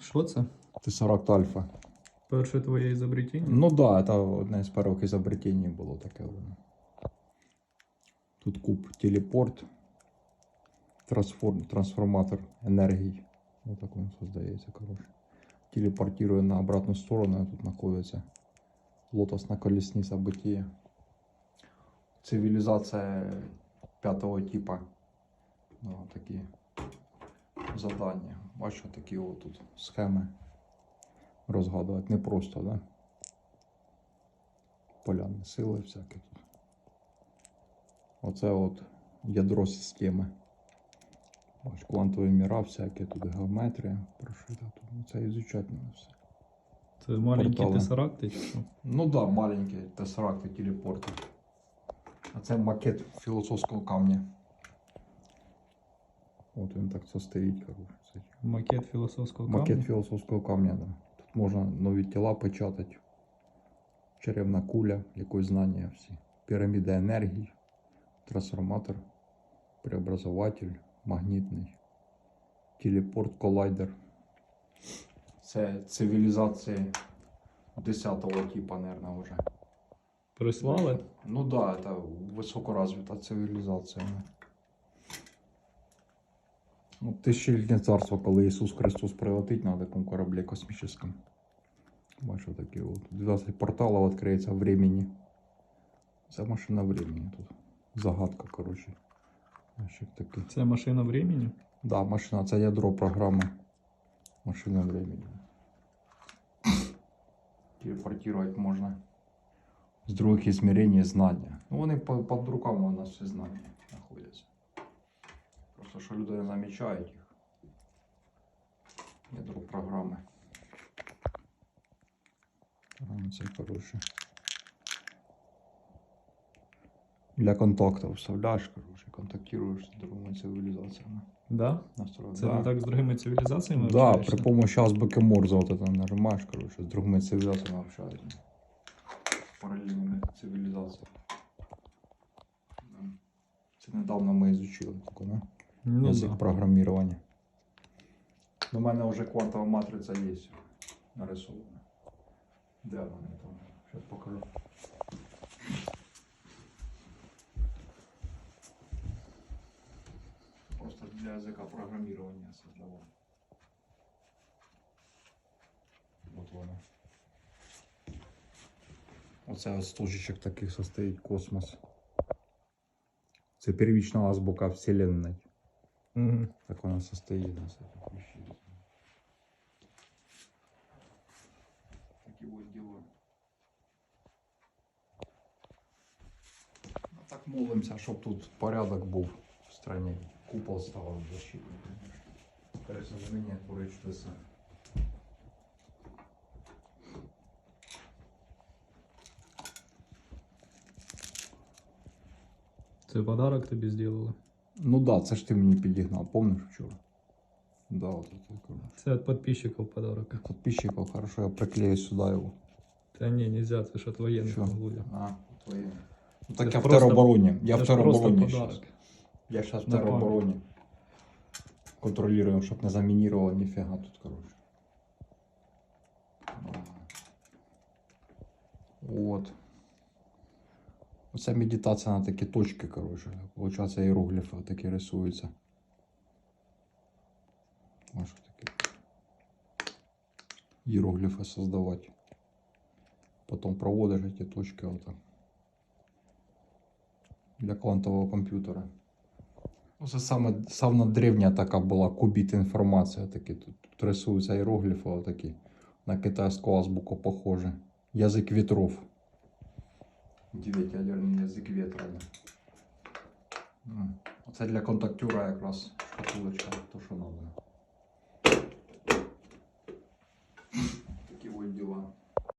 Що це? Tesseract Альфа. Перше твоє ізобретіння? Ну так, да, це одне з перших ізобретень було таке. воно. Тут куб телепорт, трансформ, трансформатор енергії. Вот так він создається, коротше. Телепортирує на обратну сторону, а тут знаходиться лотосна колесниця бытия. Цивілізація п'ятого типа. Ну, такі завдання. Бачу, такі от тут схеми розгадувати. Не просто, да? Поляни сили всякі тут. Оце от ядро системи. Ось квантові міра всякі, тут геометрія прошита. Тут ну, це ізучати треба все. Це маленькі Портали. тесаракти чи що? Ну так, да, маленькі тесеракти, телепорти. А це макет філософського камня. От він так состоїть, коротше. Це Макет філософського Макет камня? філософського камня, да. Тут можна нові тіла печатати. Черевна куля, якось знання всі. Піраміда енергії, трансформатор, преобразователь, магнітний, телепорт, колайдер. Це цивілізації 10-го типу, мабуть, вже. Прислали? Ну да, это высокоразвитая цивілізація. Ну, тисячолітнє царство, коли Ісус Христос прилетить на такому кораблі космічному. Бачу такі от. 12 порталів відкриється времени. Це машина времени тут. Загадка, коротше. Це машина времени? Да, машина, це ядро програми. Машина времени. Телепортировать можна. З других измерений знання. Ну, вони під руками у нас всі знання знаходяться. Просто що люди не замічають їх. Ядро програми. Це коротше. Для контакту вставляєш, коротше, контактуєш з другими цивілізаціями. Да? Настроїв. Це да. не так з другими цивілізаціями Да, при помощи азбуки Морзе вот это нажимаешь, короче, с другими цивилизациями общаюсь. Параллельными цивилизациями. Це недавно ми изучили таке, да? Ну, Язик да. программирования. У мене вже квантова матриця є нарисована. Де вона там? Зараз покажу. Просто для язика программирования создавал. Вот вона. Оце з стужечок таких состоїть космос. Це первічна азбука Вселенной. Мгм. Так вона состоит на всяких вещей. Такі от діла. Ну, так молимося, щоб тут порядок був в стране. Купол став защитний, конечно. Пересаження творить чудеса. Це подарок тобі зробили? Ну да, це ж ти мені підігнав, помниш вчора? Да, вот это. Це від підписчиків подарок. Подписчиков, хорошо, я приклею сюда его. Та ні, нельзя, це ж від воєнних Що? буде. А, твоє. Ну так ж я в просто- теробороні. Я це в ж просто теробороні подарок. Я сейчас в На теробороні. Контролируем, щоб не замінірувало ніфіга тут, короче. Вот. Оце медитація на такі точки, короче. Получається іерогліфи такі рисуються. Можу такі іерогліфи создавати. Потім проводиш ці точки отак. Для квантового комп'ютера. Ну, Це саме, саме древня така була кубіт інформація. Такі. Тут, тут рисуються іерогліфи отакі. На китайську азбуку похоже. Язик вітров. Дев'ятиядерний язик вітра. Да. Оце для контактюра якраз шкатулочка, то що треба.